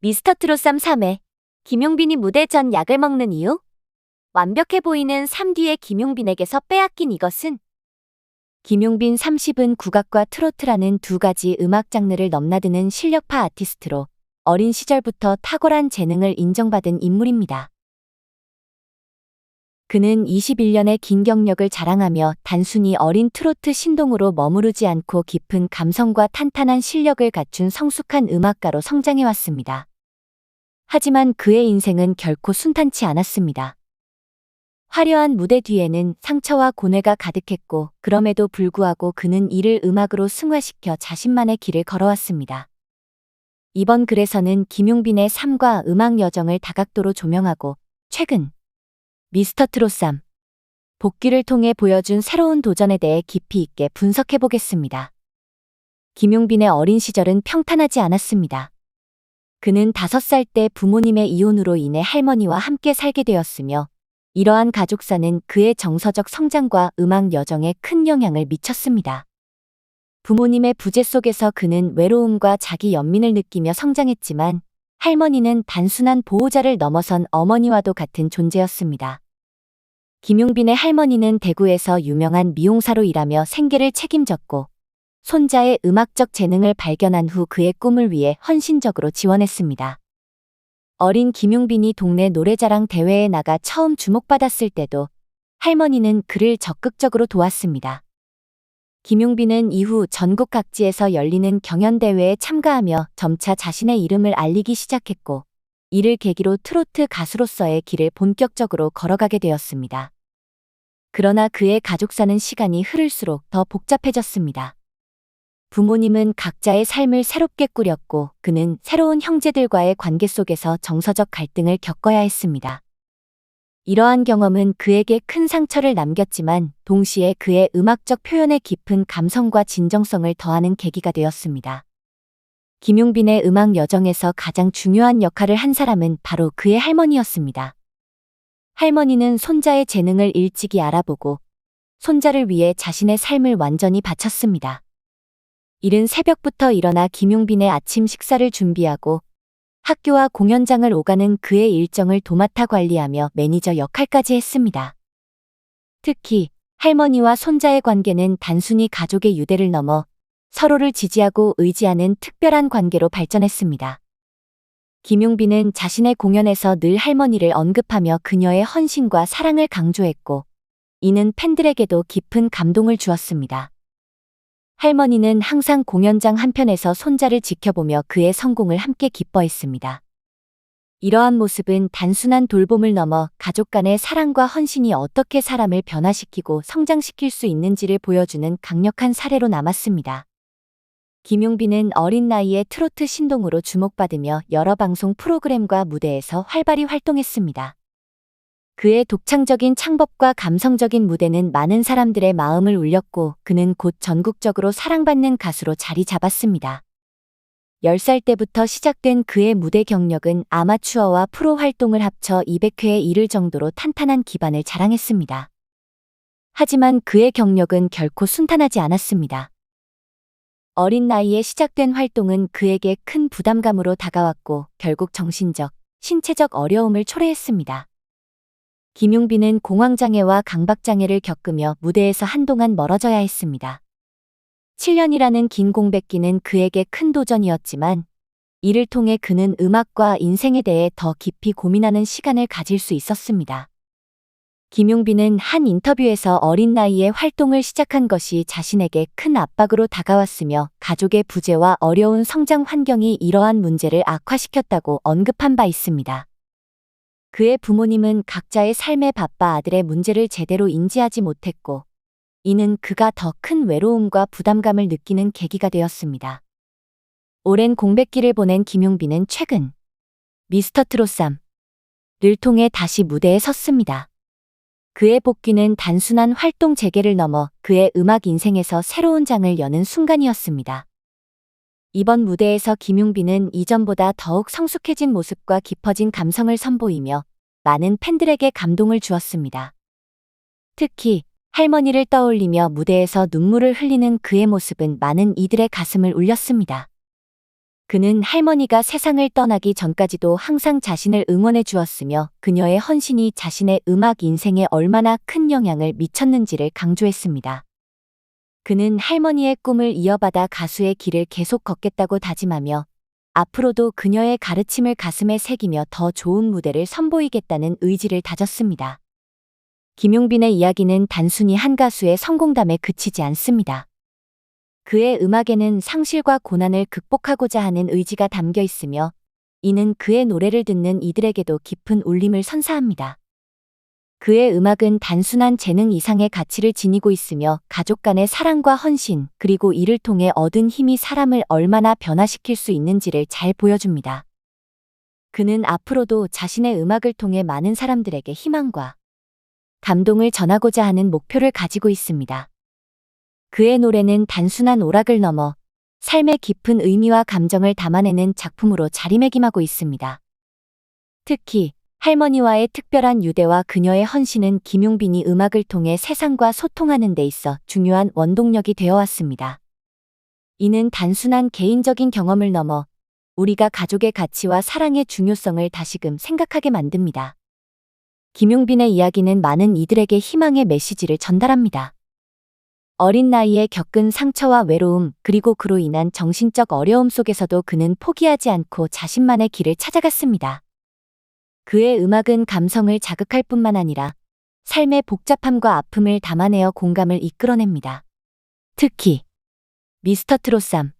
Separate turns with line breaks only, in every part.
미스터 트롯3 3회 김용빈이 무대 전 약을 먹는 이유? 완벽해 보이는 3뒤의 김용빈에게서 빼앗긴 이것은? 김용빈 30은 국악과 트로트라는 두 가지 음악 장르를 넘나드는 실력파 아티스트로 어린 시절부터 탁월한 재능을 인정받은 인물입니다. 그는 21년의 긴 경력을 자랑하며 단순히 어린 트로트 신동으로 머무르지 않고 깊은 감성과 탄탄한 실력을 갖춘 성숙한 음악가로 성장해왔습니다. 하지만 그의 인생은 결코 순탄치 않았습니다. 화려한 무대 뒤에는 상처와 고뇌가 가득했고 그럼에도 불구하고 그는 이를 음악으로 승화시켜 자신만의 길을 걸어왔습니다. 이번 글에서는 김용빈의 삶과 음악 여정을 다각도로 조명하고 최근 미스터 트롯3 복귀를 통해 보여준 새로운 도전에 대해 깊이 있게 분석해 보겠습니다. 김용빈의 어린 시절은 평탄하지 않았습니다. 그는 다섯 살 때 부모님의 이혼으로 인해 할머니와 함께 살게 되었으며 이러한 가족사는 그의 정서적 성장과 음악 여정에 큰 영향을 미쳤습니다. 부모님의 부재 속에서 그는 외로움과 자기 연민을 느끼며 성장했지만 할머니는 단순한 보호자를 넘어선 어머니와도 같은 존재였습니다. 김용빈의 할머니는 대구에서 유명한 미용사로 일하며 생계를 책임졌고 손자의 음악적 재능을 발견한 후 그의 꿈을 위해 헌신적으로 지원했습니다. 어린 김용빈이 동네 노래자랑 대회에 나가 처음 주목받았을 때도 할머니는 그를 적극적으로 도왔습니다. 김용빈은 이후 전국 각지에서 열리는 경연대회에 참가하며 점차 자신의 이름을 알리기 시작했고, 이를 계기로 트로트 가수로서의 길을 본격적으로 걸어가게 되었습니다. 그러나 그의 가족사는 시간이 흐를수록 더 복잡해졌습니다. 부모님은 각자의 삶을 새롭게 꾸렸고 그는 새로운 형제들과의 관계 속에서 정서적 갈등을 겪어야 했습니다. 이러한 경험은 그에게 큰 상처를 남겼지만 동시에 그의 음악적 표현에 깊은 감성과 진정성을 더하는 계기가 되었습니다. 김용빈의 음악 여정에서 가장 중요한 역할을 한 사람은 바로 그의 할머니였습니다. 할머니는 손자의 재능을 일찍이 알아보고 손자를 위해 자신의 삶을 완전히 바쳤습니다. 이른 새벽부터 일어나 김용빈의 아침 식사를 준비하고 학교와 공연장을 오가는 그의 일정을 도맡아 관리하며 매니저 역할까지 했습니다. 특히 할머니와 손자의 관계는 단순히 가족의 유대를 넘어 서로를 지지하고 의지하는 특별한 관계로 발전했습니다. 김용빈은 자신의 공연에서 늘 할머니를 언급하며 그녀의 헌신과 사랑을 강조했고, 이는 팬들에게도 깊은 감동을 주었습니다. 할머니는 항상 공연장 한편에서 손자를 지켜보며 그의 성공을 함께 기뻐했습니다. 이러한 모습은 단순한 돌봄을 넘어 가족 간의 사랑과 헌신이 어떻게 사람을 변화시키고 성장시킬 수 있는지를 보여주는 강력한 사례로 남았습니다. 김용빈은 어린 나이에 트로트 신동으로 주목받으며 여러 방송 프로그램과 무대에서 활발히 활동했습니다. 그의 독창적인 창법과 감성적인 무대는 많은 사람들의 마음을 울렸고 그는 곧 전국적으로 사랑받는 가수로 자리 잡았습니다. 10살 때부터 시작된 그의 무대 경력은 아마추어와 프로 활동을 합쳐 200회에 이를 정도로 탄탄한 기반을 자랑했습니다. 하지만 그의 경력은 결코 순탄하지 않았습니다. 어린 나이에 시작된 활동은 그에게 큰 부담감으로 다가왔고 결국 정신적, 신체적 어려움을 초래했습니다. 김용빈은 공황장애와 강박장애를 겪으며 무대에서 한동안 멀어져야 했습니다. 7년이라는 긴 공백기는 그에게 큰 도전이었지만 이를 통해 그는 음악과 인생에 대해 더 깊이 고민하는 시간을 가질 수 있었습니다. 김용빈은 한 인터뷰에서 어린 나이에 활동을 시작한 것이 자신에게 큰 압박으로 다가왔으며 가족의 부재와 어려운 성장 환경이 이러한 문제를 악화시켰다고 언급한 바 있습니다. 그의 부모님은 각자의 삶에 바빠 아들의 문제를 제대로 인지하지 못했고, 이는 그가 더 큰 외로움과 부담감을 느끼는 계기가 되었습니다. 오랜 공백기를 보낸 김용빈은 최근 미스터 트롯3를 통해 다시 무대에 섰습니다. 그의 복귀는 단순한 활동 재개를 넘어 그의 음악 인생에서 새로운 장을 여는 순간이었습니다. 이번 무대에서 김용빈은 이전보다 더욱 성숙해진 모습과 깊어진 감성을 선보이며 많은 팬들에게 감동을 주었습니다. 특히 할머니를 떠올리며 무대에서 눈물을 흘리는 그의 모습은 많은 이들의 가슴을 울렸습니다. 그는 할머니가 세상을 떠나기 전까지도 항상 자신을 응원해 주었으며 그녀의 헌신이 자신의 음악 인생에 얼마나 큰 영향을 미쳤는지를 강조했습니다. 그는 할머니의 꿈을 이어받아 가수의 길을 계속 걷겠다고 다짐하며 앞으로도 그녀의 가르침을 가슴에 새기며 더 좋은 무대를 선보이겠다는 의지를 다졌습니다. 김용빈의 이야기는 단순히 한 가수의 성공담에 그치지 않습니다. 그의 음악에는 상실과 고난을 극복하고자 하는 의지가 담겨 있으며 이는 그의 노래를 듣는 이들에게도 깊은 울림을 선사합니다. 그의 음악은 단순한 재능 이상의 가치를 지니고 있으며 가족 간의 사랑과 헌신, 그리고 이를 통해 얻은 힘이 사람을 얼마나 변화시킬 수 있는지를 잘 보여줍니다. 그는 앞으로도 자신의 음악을 통해 많은 사람들에게 희망과 감동을 전하고자 하는 목표를 가지고 있습니다. 그의 노래는 단순한 오락을 넘어 삶의 깊은 의미와 감정을 담아내는 작품으로 자리매김하고 있습니다. 특히 할머니와의 특별한 유대와 그녀의 헌신은 김용빈이 음악을 통해 세상과 소통하는 데 있어 중요한 원동력이 되어 왔습니다. 이는 단순한 개인적인 경험을 넘어 우리가 가족의 가치와 사랑의 중요성을 다시금 생각하게 만듭니다. 김용빈의 이야기는 많은 이들에게 희망의 메시지를 전달합니다. 어린 나이에 겪은 상처와 외로움, 그리고 그로 인한 정신적 어려움 속에서도 그는 포기하지 않고 자신만의 길을 찾아갔습니다. 그의 음악은 감성을 자극할 뿐만 아니라 삶의 복잡함과 아픔을 담아내어 공감을 이끌어냅니다. 특히 미스터 트롯삼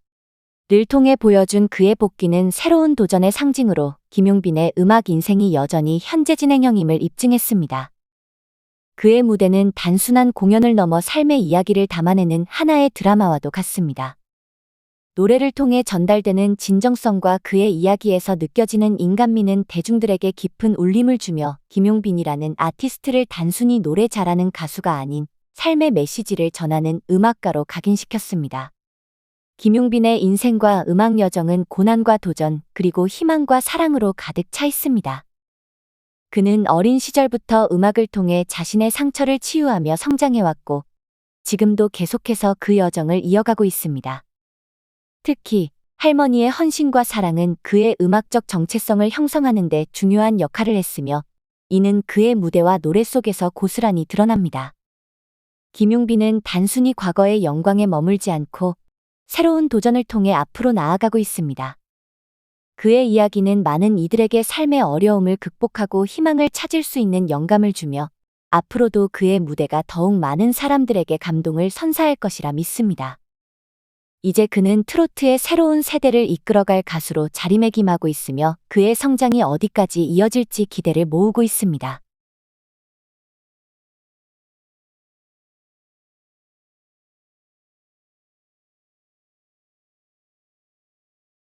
를 통해 보여준 그의 복귀는 새로운 도전의 상징으로 김용빈의 음악 인생이 여전히 현재 진행형임을 입증했습니다. 그의 무대는 단순한 공연을 넘어 삶의 이야기를 담아내는 하나의 드라마와도 같습니다. 노래를 통해 전달되는 진정성과 그의 이야기에서 느껴지는 인간미는 대중들에게 깊은 울림을 주며 김용빈이라는 아티스트를 단순히 노래 잘하는 가수가 아닌 삶의 메시지를 전하는 음악가로 각인시켰습니다. 김용빈의 인생과 음악 여정은 고난과 도전, 그리고 희망과 사랑으로 가득 차 있습니다. 그는 어린 시절부터 음악을 통해 자신의 상처를 치유하며 성장해왔고, 지금도 계속해서 그 여정을 이어가고 있습니다. 특히 할머니의 헌신과 사랑은 그의 음악적 정체성을 형성하는 데 중요한 역할을 했으며, 이는 그의 무대와 노래 속에서 고스란히 드러납니다. 김용빈은 단순히 과거의 영광에 머물지 않고 새로운 도전을 통해 앞으로 나아가고 있습니다. 그의 이야기는 많은 이들에게 삶의 어려움을 극복하고 희망을 찾을 수 있는 영감을 주며 앞으로도 그의 무대가 더욱 많은 사람들에게 감동을 선사할 것이라 믿습니다. 이제 그는 트로트의 새로운 세대를 이끌어갈 가수로 자리매김하고 있으며 그의 성장이 어디까지 이어질지 기대를 모으고 있습니다.